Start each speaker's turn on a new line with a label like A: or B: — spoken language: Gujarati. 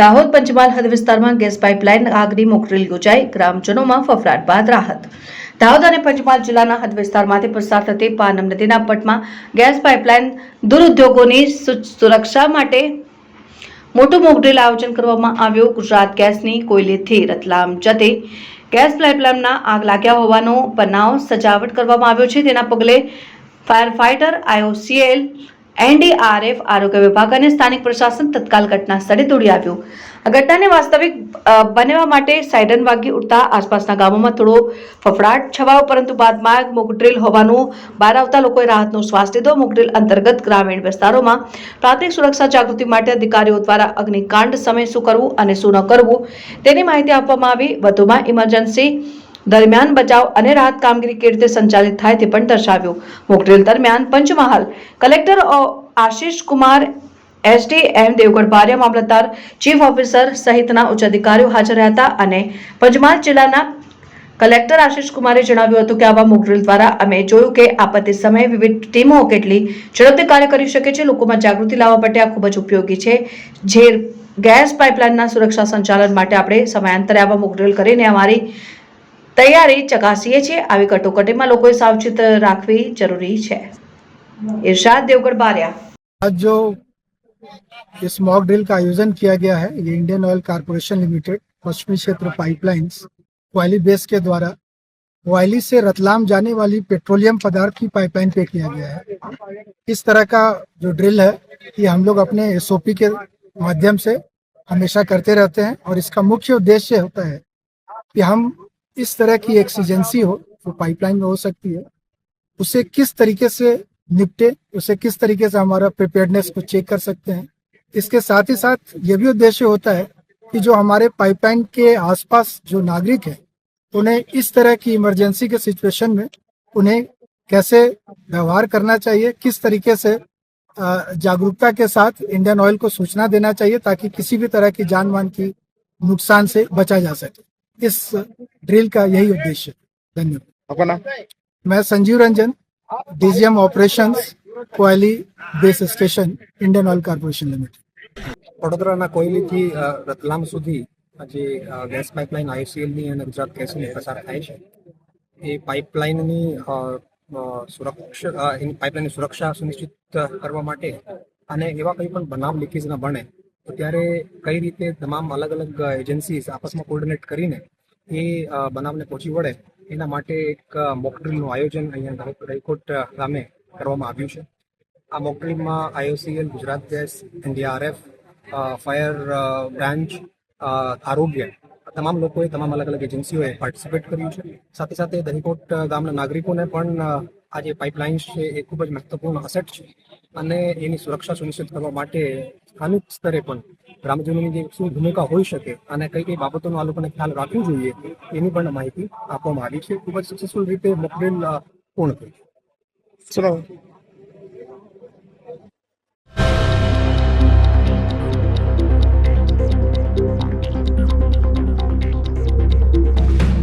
A: દાહોદ પંચમહાલ હદ વિસ્તારમાં ગેસ પાઇપલાઇન આગની મોકડ્રીલ યોજાઈ. ગ્રામજનોમાં ફફડાટ બાદ રાહત. દાહોદ અને પંચમહાલ જિલ્લાના હદ વિસ્તારમાંથી પસાર થતી પાનમ નદીના પટમાં ગેસ પાઇપલાઇન દુરુદ્યોગોની સુરક્ષા માટે મોટું મોકડ્રીલ આયોજન કરવામાં આવ્યું. ગુજરાત ગેસની કોયલીથી રતલામ જતી ગેસ પાઇપલાઇનના આગ લાગ્યા હોવાનો બનાવ સજાવટ કરવામાં આવ્યો છે. તેના પગલે ફાયર ફાઇટર આઈઓસીએલ એનડીઆરએફ આરોગ્ય વિભાગ અને સ્થાનિક પ્રશાસન તત્કાલ ઘટના સ્થળે દોડી આવ્યું. ઘટનાને વાસ્તવિક બનવા માટે સાયરન વાગી ઉઠતા આસપાસના ગામોમાં થોડો ફફડાટ છવાયો, પરંતુ બાદમાં મોકડ્રીલ હોવાનું બહાર આવતા લોકોએ રાહતનો શ્વાસ લીધો. મોકડ્રીલ અંતર્ગત ગ્રામીણ વિસ્તારોમાં પ્રાથમિક સુરક્ષા જાગૃતિ માટે અધિકારીઓ દ્વારા અગ્નિકાંડ સમયે શું કરવું અને શું ન કરવું તેની માહિતી આપવામાં આવી. વધુમાં ઇમરજન્સી દરમિયાન બચાવ અને રાહત કામગીરી કેવી રીતે સંચાલિત થાય તે પણ દર્શાવ્યું. મોકડ્રીલ દરમિયાન પંચમહાલ કલેક્ટર આશિષ કુમાર એસડીએમ દેવગઢ બારિયા મામલતદાર, ચીફ ઓફિસર સહિતના ઉચ્ચ અધિકારીઓ હાજર રહ્યા હતા અને પંચમહાલ જિલ્લાના કલેક્ટર આશિષ કુમારે જણાવ્યું હતું કે આવા મોકડ્રીલ દ્વારા અમે જોયું કે આપત્તિ સમયે વિવિધ ટીમો કેટલી ઝડપથી કાર્ય કરી શકે છે. લોકોમાં જાગૃતિ લાવવા માટે આ ખૂબ જ ઉપયોગી છે. જે ગેસ પાઇપલાઇનના સુરક્ષા સંચાલન માટે આપણે સમયાંતરે આવા મોકડ્રીલ કરીને અમારી તૈયારી ચકાસીએ છીએ આવી કટોકટીમાં લોકોએ સાવચેત રાખવી જરૂરી છે ઇરશાદ દેવગઢ બારિયા
B: आज जो इस मॉक ड्रिल का आयोजन किया गया है ये इंडियन ऑयल कारपोरेशन लिमिटेड पश्चिमी क्षेत्र पाइपलाइंस वायली बेस के द्वारा वायली से रतलाम जाने वाली पेट्रोलियम पदार्थ की पाइपलाइन पे किया गया है इस तरह का जो ड्रिल है ये हम लोग अपने एसओपी के माध्यम से हमेशा करते रहते हैं और इसका मुख्य उद्देश्य होता है कि हम इस तरह की एक्सीजेंसी हो, जो पाइपलाइन में हो सकती है, उसे किस तरीके से निपटे, उसे किस तरीके से हमारा प्रिपेयर्डनेस को चेक कर सकते हैं? इसके साथ ही साथ ये भी उद्देश्य होता है कि जो हमारे पाइपलाइन के आसपास जो नागरिक है, उन्हें इस तरह की इमरजेंसी के सिचुएशन में उन्हें कैसे व्यवहार करना चाहिए, किस तरीके से जागरूकता के साथ इंडियन ऑयल को सूचना देना चाहिए ताकि किसी भी तरह की जान मान की नुकसान से बचा जा सके। इस ड्रिल का यही उद्देश्य है धन्यवाद
C: आपका नाम
B: मैं Sanjeev Ranjan DGM operations Koyali base station Indian Oil Corporation Limited
D: વડોદરાના કોયલીથી અ, રતલામ સુધી આ જે અ, ગેસ પાઇપલાઇન આઈસીએલની અને ગુજરાત ગેસની પસાર થાય છે એ પાઇપલાઇનની અ, અ, સુરક્ષા અ, એની પાઇપલાઇનની સુરક્ષા સુનિશ્ચિત કરવા માટે અને એવા કંઈ પણ બનાવ લીકેજ ન બને તો ત્યારે કઈ રીતે તમામ અલગ અલગ એજન્સીઝ આપસમાં કોર્ડિનેટ કરીને એ બનાવને પહોંચી વળે એના માટે એક મોકડ્રીલનું આયોજન અહીંયા રાયકોટ ગામે કરવામાં આવ્યું છે. આ મોકડ્રીલમાં IOCL, Gujarat gas, NDRF fire branch આરોગ્ય તમામ લોકોએ તમામ અલગ અલગ એજન્સીઓએ પાર્ટિસિપેટ કર્યું છે. સાથે સાથે દહીકોટ ગામના નાગરિકોને પણ આ જે પાઇપલાઇન્સ છે એ ખૂબ જ મહત્વપૂર્ણ અસેટ છે અને એની સુરક્ષા સુનિશ્ચિત કરવા માટે સ્થાનિક સ્તરે પણ ગ્રામજનોની જે શું ભૂમિકા હોઈ શકે અને કઈ કઈ બાબતોનો આ લોકોને ખ્યાલ રાખવું જોઈએ એની પણ માહિતી આપવામાં આવી છે. ખૂબ જ સક્સેસફુલ રીતે મોકડ્રીલ પૂર્ણ થઈ
C: ચલો.